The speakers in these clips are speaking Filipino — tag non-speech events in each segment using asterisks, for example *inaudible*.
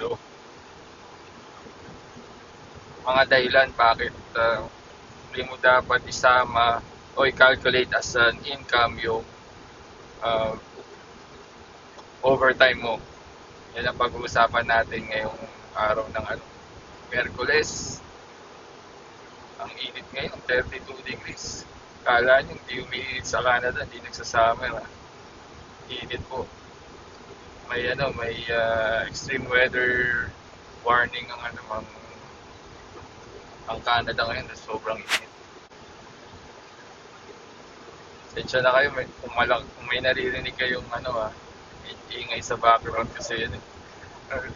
sweldo. Mga dahilan bakit uh, hindi mo dapat isama o i-calculate as an income yung uh, overtime mo. Yan ang pag-uusapan natin ngayong araw ng ano, Merkules. Ang init ngayon, 32 degrees. Kala nyo, hindi umiinit sa Canada, hindi nagsasummer. Ha? Init po. May ano, may uh, extreme weather warning ang ano, ang, ang Canada ngayon, na sobrang init. Sensya na kayo, may, kung, malak, kung may naririnig kayong ano ah, ingay sa background kasi yun. eh. *laughs*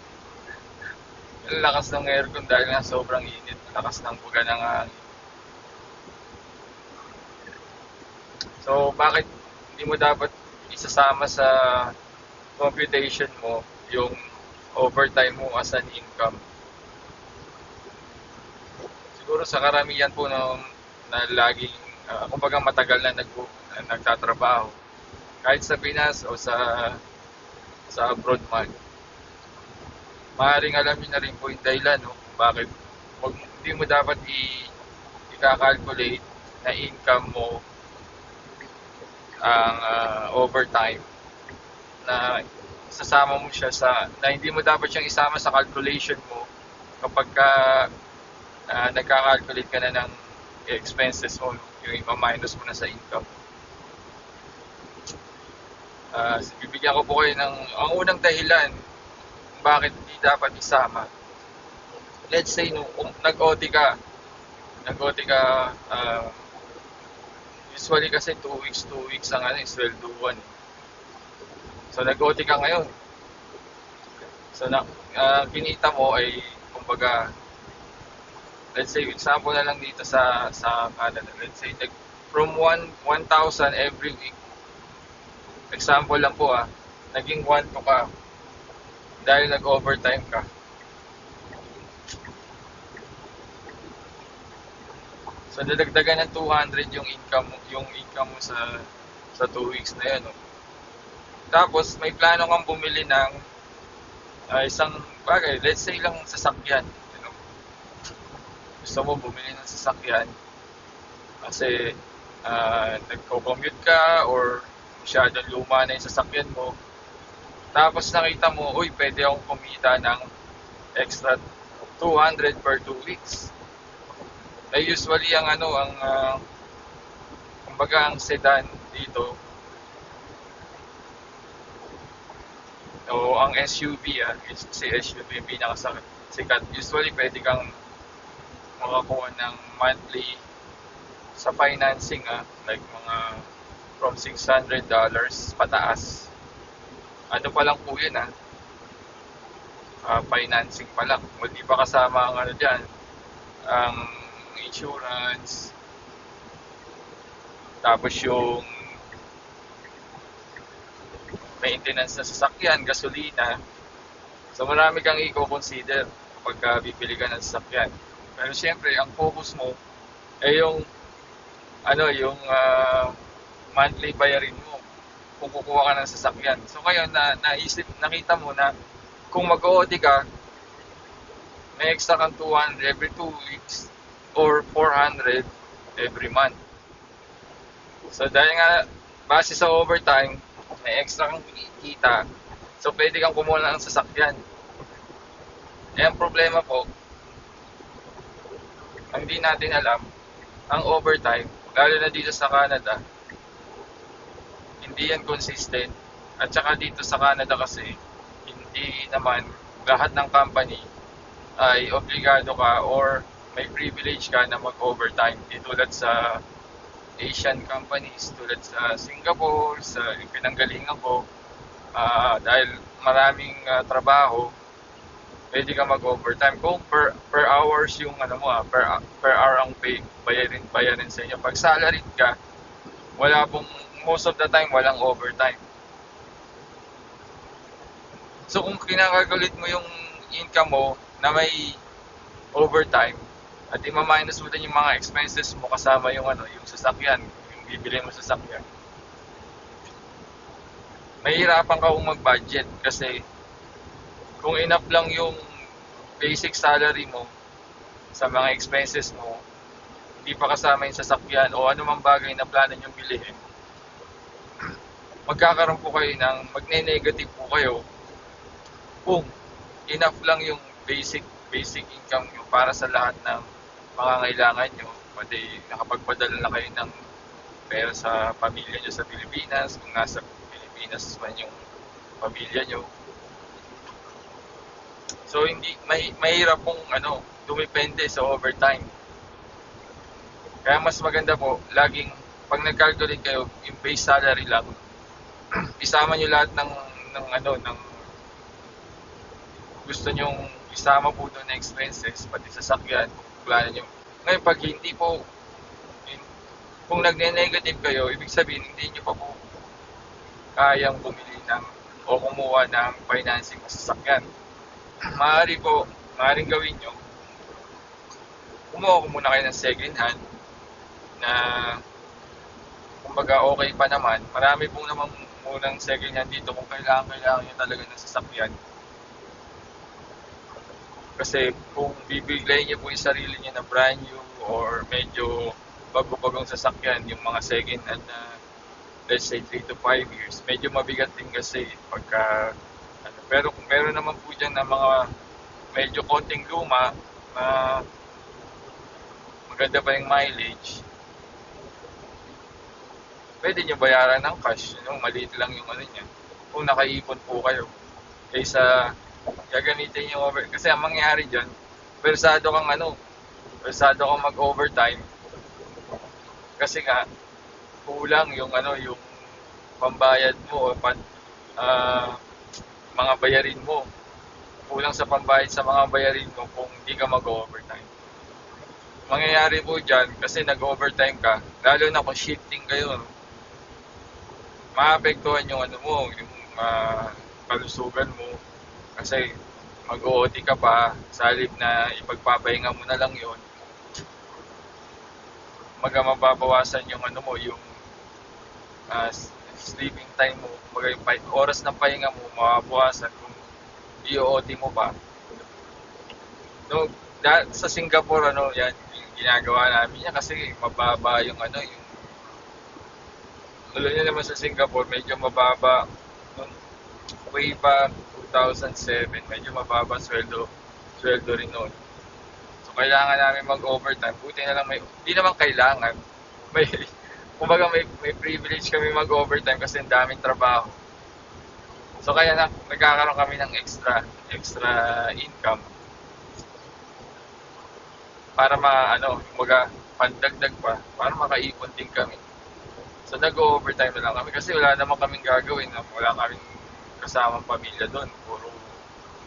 Ang lakas ng aircon dahil nga sobrang init. Lakas ng buga ng hangin. So, bakit hindi mo dapat isasama sa computation mo yung overtime mo as an income? Siguro sa karamihan po na, na laging, uh, kumbaga matagal na nag, nagtatrabaho, kahit sa Pinas o sa sa abroad man, maaaring alam niyo na rin po yung dahilan no, bakit wag, hindi mo dapat i, i-calculate na income mo ang uh, overtime na sasama mo siya sa na hindi mo dapat siyang isama sa calculation mo kapag ka uh, nagka-calculate ka na ng expenses mo yung ima-minus mo na sa income. Uh, bibigyan ko po kayo ng ang unang dahilan bakit hindi dapat isama. Let's say no, kung nag-OT ka, nag-OT ka uh, Usually kasi 2 weeks, 2 weeks ang ano, swelduan. So nag-OT ka ngayon. So na, uh, kinita mo ay kumbaga let's say example na lang dito sa sa Canada. Let's say nag from 1 1,000 every week. Example lang po ah. Naging 1 to ka dahil nag-overtime ka. So dadagdagan ng 200 yung income yung income mo sa sa 2 weeks na 'yon. No? Tapos may plano kang bumili ng uh, isang bagay, let's say lang sasakyan, you know. Gusto mo bumili ng sasakyan kasi uh, nagko-commute ka or masyadong luma na yung sasakyan mo. Tapos nakita mo, uy, pwede akong kumita ng extra 200 per 2 weeks ay usually ang ano ang uh, kumbaga ang sedan dito o ang SUV ah. Si SUV yung pinakasikat usually pwede kang makakuha ng monthly sa financing ah. Like mga from 600 dollars pataas. Ano pa lang po yun ah. Uh, financing pa lang. Hindi pa kasama ang ano dyan ang insurance, tapos yung maintenance na sasakyan, gasolina. So marami kang i-consider pagka bibili ka ng sasakyan. Pero siyempre, ang focus mo ay yung ano, yung uh, monthly bayarin mo kung kukuha ka ng sasakyan. So ngayon na naisip, nakita mo na kung mag-OT ka, may extra kang 200 every 2 weeks, or 400 every month. So dahil nga base sa overtime, may extra kang kita. So pwede kang kumuha ng sasakyan. Eh ang problema po, ang hindi natin alam, ang overtime, lalo na dito sa Canada, hindi yan consistent. At saka dito sa Canada kasi, hindi naman lahat ng company ay obligado ka or may privilege ka na mag-overtime. Di sa Asian companies, tulad sa Singapore, sa pinanggalingan ko, uh, dahil maraming uh, trabaho, pwede ka mag-overtime. Kung per, per hours yung ano mo, ah, per, per hour ang pay, bayarin, bayarin sa inyo. Pag salaried ka, wala pong, most of the time, walang overtime. So kung kinakagulit mo yung income mo na may overtime, at i-minus mo din yung mga expenses mo kasama yung ano, yung sasakyan, yung bibili mo sa sasakyan. Mahirapan ka kung mag-budget kasi kung enough lang yung basic salary mo sa mga expenses mo, hindi pa kasama yung sasakyan o anumang bagay na plano nyo bilhin, *clears throat* magkakaroon po kayo ng, magne-negative po kayo kung enough lang yung basic basic income nyo para sa lahat ng pangangailangan nyo. Pwede nakapagpadala na kayo ng pera sa pamilya nyo sa Pilipinas, kung nasa Pilipinas man yung pamilya nyo. So hindi may mahirap pong ano, dumepende sa overtime. Kaya mas maganda po laging pag nag-calculate kayo yung base salary lang, *clears throat* isama niyo lahat ng ng ano ng gusto nyong isama po doon na expenses, pati sasakyan, plano nyo. Ngayon, pag hindi po, kung nagne-negative kayo, ibig sabihin, hindi nyo pa po kayang bumili ng o kumuha ng financing sa sasakyan. Maaari po, maaaring gawin nyo, kumuha ko muna kayo ng second hand na kumbaga okay pa naman. Marami po naman munang second hand dito kung kailangan, kailangan nyo talaga ng sasakyan kasi kung bibiglayin niyo po yung sarili niyo na brand new or medyo bago-bagong sasakyan, yung mga second hand na let's say 3 to 5 years, medyo mabigat din kasi pagka ano, pero kung meron naman po dyan na mga medyo konting luma na maganda pa yung mileage, pwede nyo bayaran ng cash, yung maliit lang yung ano niya, kung nakaipon po kayo. Kaysa gagamitin yung over kasi ang mangyayari diyan persado kang ano persado kang mag-overtime. Kasi nga kulang yung ano yung pambayad mo o pan, uh, mga bayarin mo. Kulang sa pambayad sa mga bayarin mo kung hindi ka mag-overtime. Mangyayari po dyan kasi nag-overtime ka lalo na kung shifting kayo maapektuhan yung ano mo yung uh, kalusugan mo kasi mag-OT ka pa, sa halip na ipagpapahinga mo na lang yon maga mababawasan yung ano mo, yung uh, sleeping time mo, mga yung oras ng pahinga mo, mababawasan kung i-OT mo pa. No, da, sa Singapore, ano, yan, yung ginagawa namin yan kasi mababa yung ano, yung Tuloy niya naman sa Singapore, medyo mababa nung way back 2007, medyo mababa sweldo, sweldo rin noon. So, kailangan namin mag-overtime. Buti na lang may, hindi naman kailangan. *laughs* May, kumbaga may, may privilege kami mag-overtime kasi ang daming trabaho. So, kaya na, nagkakaroon kami ng extra, extra income. Para ma, ano, kumbaga, pandagdag pa, para makaipon din kami. So, nag-overtime na lang kami kasi wala naman kaming gagawin. Wala kaming kasamang pamilya doon. Puro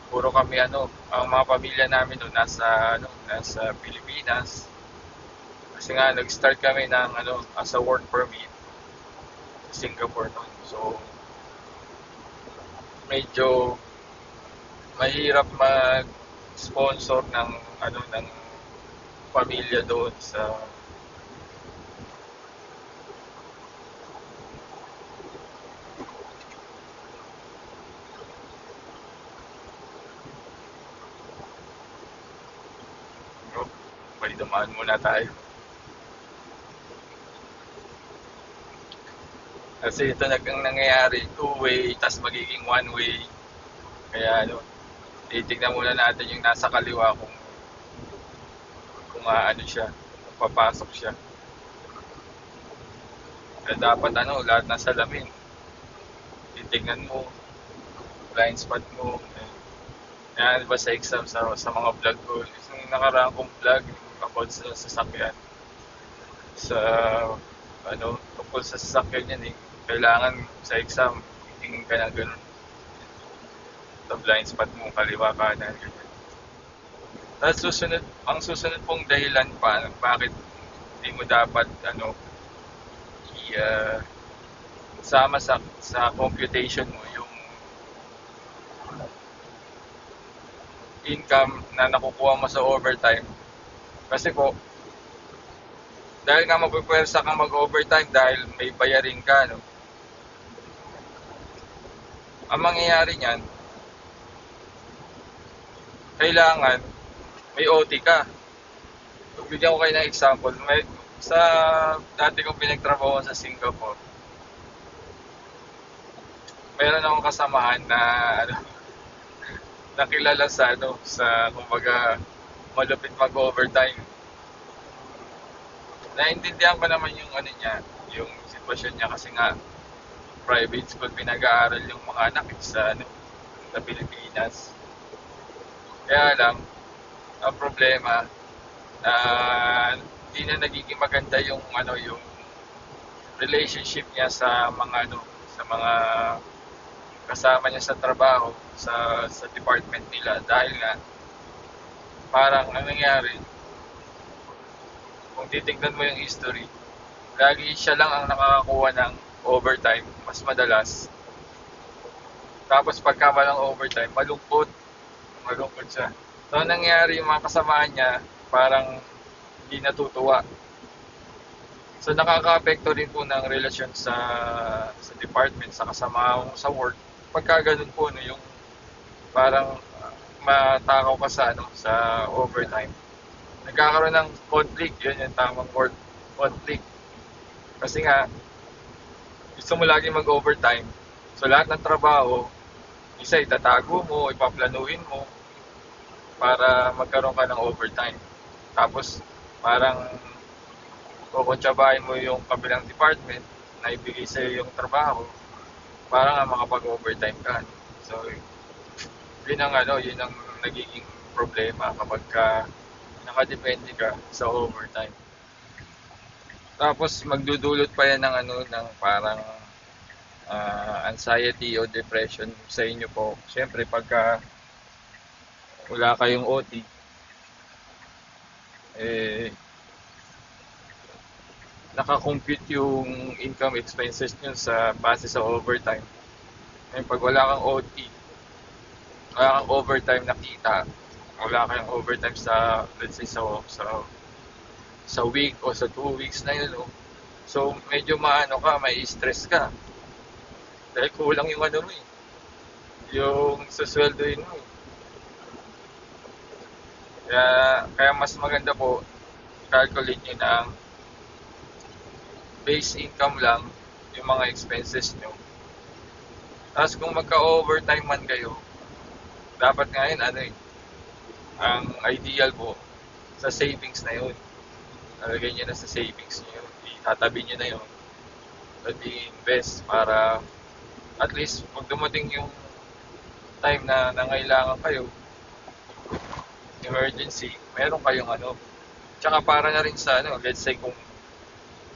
puro kami ano, ang mga pamilya namin doon nasa ano, nasa Pilipinas. Kasi nga nag-start kami ng ano, as a work permit sa Singapore noon. So medyo mahirap mag-sponsor ng ano ng pamilya doon sa dumaan muna tayo. Kasi ito nag nangyayari, two-way, tas magiging one-way. Kaya ano, titignan muna natin yung nasa kaliwa kung kung ano siya, kung papasok siya. Kaya dapat ano, lahat ng salamin. Titignan mo, blind spot mo. Yan, ba sa exam sa, sa mga vlog ko. Yung nakaraan kong vlog, about sa sasakyan. Sa ano, tungkol sa sasakyan yan eh. Kailangan sa exam, tingin ka na ganun. Sa blind spot mo, kaliwa kanan, ganyan. Tapos susunod, ang susunod pong dahilan pa, bakit hindi mo dapat, ano, i, uh, sama sa, sa computation mo yung income na nakukuha mo sa overtime kasi po, dahil nga magpupwersa kang mag-overtime dahil may bayarin ka, no? Ang mangyayari niyan, kailangan may OT ka. Bigyan ko kayo ng example. May, sa dati kong pinagtrabaho sa Singapore, meron akong kasamahan na *laughs* ano, nakilala sa ano, sa kumbaga malupit mag-overtime. Naintindihan ko naman yung ano niya, yung sitwasyon niya kasi nga private school pinag-aaral yung mga anak eh, sa ano, sa Pilipinas. Kaya lang, ang problema, na hindi na nagiging maganda yung ano yung relationship niya sa mga ano sa mga kasama niya sa trabaho sa sa department nila dahil nga parang ang nangyari? Kung titignan mo yung history lagi siya lang ang nakakakuha ng overtime mas madalas. Tapos pagka walang overtime malungkot. Malungkot siya. So ang nangyari? Yung mga kasamaan niya parang hindi natutuwa. So nakaka-apekto rin po ng relasyon sa sa department, sa kasama sa work. Pagka ganun po no, yung parang matakaw ka sa ano sa overtime. Nagkakaroon ng conflict, yun yung tamang word, conflict. Kasi nga gusto mo lagi mag-overtime. So lahat ng trabaho, isa itatago mo, ipaplanuhin mo para magkaroon ka ng overtime. Tapos parang kukuntsabahin mo yung kabilang department na ibigay sa yung trabaho para nga makapag-overtime ka. So, yun ang ano, yun ang nagiging problema kapag ka nakadepende ka sa overtime. Tapos magdudulot pa yan ng ano ng parang uh, anxiety o depression sa inyo po. Siyempre pagka wala kayong OT eh nakakompute yung income expenses nyo sa base sa overtime. Ngayon, pag wala kang OT, wala kang overtime nakita, wala kang overtime sa, let's say, sa, sa, sa week o sa two weeks na yun, no? so medyo maano ka, may stress ka. Dahil kulang yung ano mo eh. Yung susweldoin mo eh. Kaya, kaya mas maganda po, calculate nyo na ang base income lang yung mga expenses nyo. Tapos kung magka-overtime man kayo, dapat ngayon ano eh, ang ideal po sa savings na yun. Nalagay nyo na sa savings nyo. Itatabi nyo na yun. At i-invest para at least pag dumating yung time na nangailangan kayo, emergency, meron kayong ano. Tsaka para na rin sa ano, let's say kung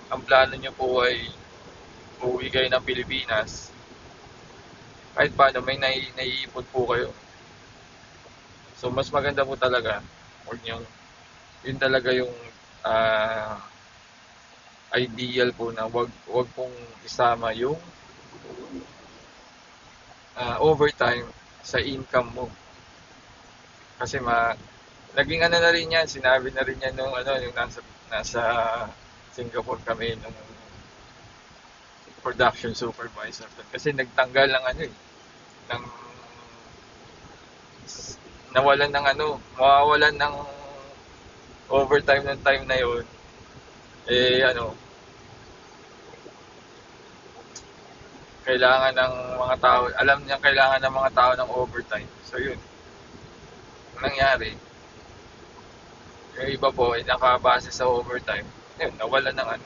ang plano nyo po ay uuwi kayo ng Pilipinas, kahit paano may nai naiipon po kayo. So mas maganda po talaga, huwag nyo, yun talaga yung uh, ideal po na wag wag pong isama yung uh, overtime sa income mo. Kasi ma naging ano na rin yan, sinabi na rin yan nung ano, yung nasa nasa Singapore kami ng production supervisor kasi nagtanggal ng ano eh ng nawalan ng ano mawawalan ng overtime ng time na yon eh ano kailangan ng mga tao alam niya kailangan ng mga tao ng overtime. So yun. Nangyari? Yung iba po ay nakabase sa overtime. Yun, nawalan ng ano.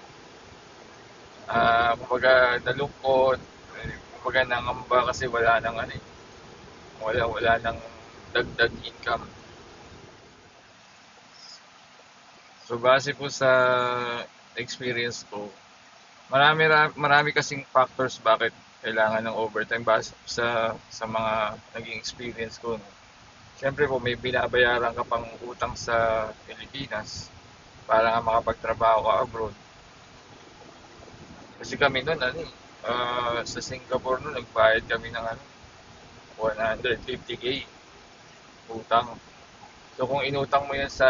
Ah, uh, kumbaga nalungkot, eh, kumbaga nangamba kasi wala nang ano eh. Wala, wala nang dagdag income. So base po sa experience ko, marami marami kasing factors bakit kailangan ng overtime base sa sa mga naging experience ko. Siyempre po may binabayaran ka pang utang sa Pilipinas para nga makapagtrabaho ka abroad. Kasi kami noon, ano uh, sa Singapore noon, nagbayad kami ng ano, 150k utang. So kung inutang mo yan sa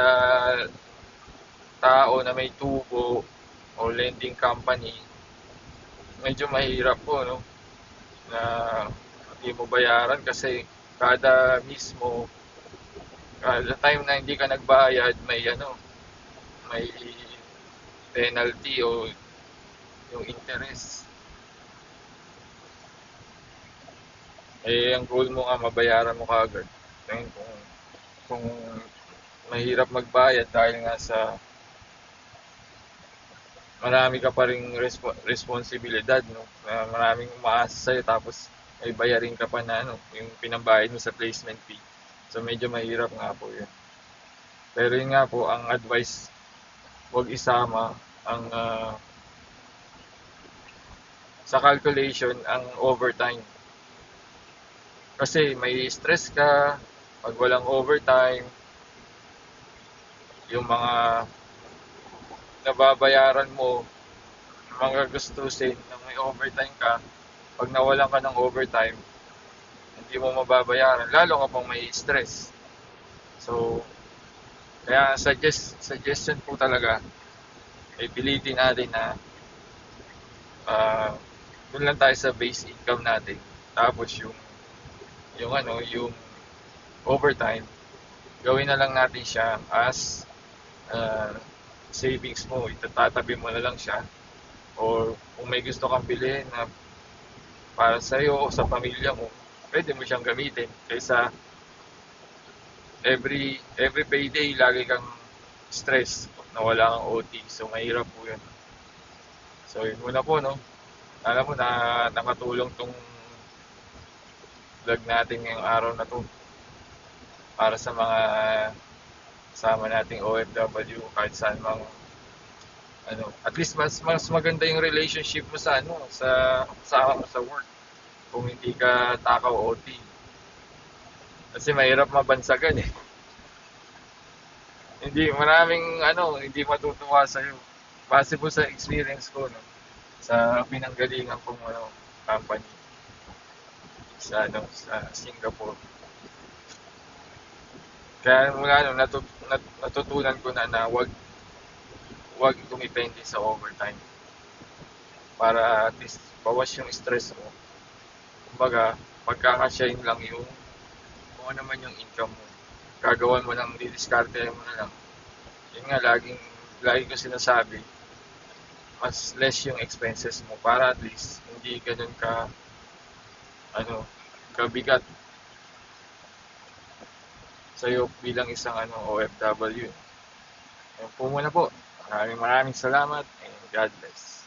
tao na may tubo o lending company, medyo mahirap po, no? Na hindi mo bayaran kasi kada mismo uh, the time na hindi ka nagbayad, may ano, may penalty o yung interest. Eh, ang goal mo nga, mabayaran mo kagad. Ngayon, kung, kung mahirap magbayad dahil nga sa marami ka pa rin respo- responsibilidad, no? Na maraming umaasa sa'yo, tapos may bayarin ka pa na, ano, yung pinambayad mo sa placement fee. So, medyo mahirap nga po yun. Pero yun nga po, ang advice, huwag isama ang ah, sa calculation ang overtime. Kasi may stress ka pag walang overtime. Yung mga nababayaran mo, mga gastusin na may overtime ka, pag nawalan ka ng overtime, hindi mo mababayaran, lalo ka pang may stress. So, kaya suggest, suggestion po talaga, ay pilitin natin na ah doon lang tayo sa base income natin. Tapos yung yung ano, yung overtime, gawin na lang natin siya as uh, savings mo. Itatatabi mo na lang siya. Or kung may gusto kang bilhin na para sa iyo o sa pamilya mo, pwede mo siyang gamitin. Kaysa every every payday lagi kang stress na wala kang OT. So mahirap po 'yun. So yun muna po no. Alam mo na nakatulong tong vlog natin ngayong araw na to para sa mga sama nating OFW kahit saan mang ano, at least mas mas maganda yung relationship mo sa ano, sa sa sa work kung hindi ka takaw OT. Kasi mahirap mabansagan eh. Hindi maraming ano, hindi matutuwa sa iyo. Base po sa experience ko no, sa pinanggalingan kong ano, company sa ano, sa Singapore. Kaya mula ano, natut, nat, natutunan ko na na wag wag dumepende sa overtime. Para at least bawas yung stress mo. Kumbaga, pagkakasyahin lang yung kung ano naman yung income mo. Gagawan mo ng didiskarte mo na lang. Yun nga, laging, lagi ko sinasabi, mas less yung expenses mo para at least hindi ganun ka ano, kabigat sa'yo bilang isang ano, OFW. Yan po muna po. Maraming maraming salamat and God bless.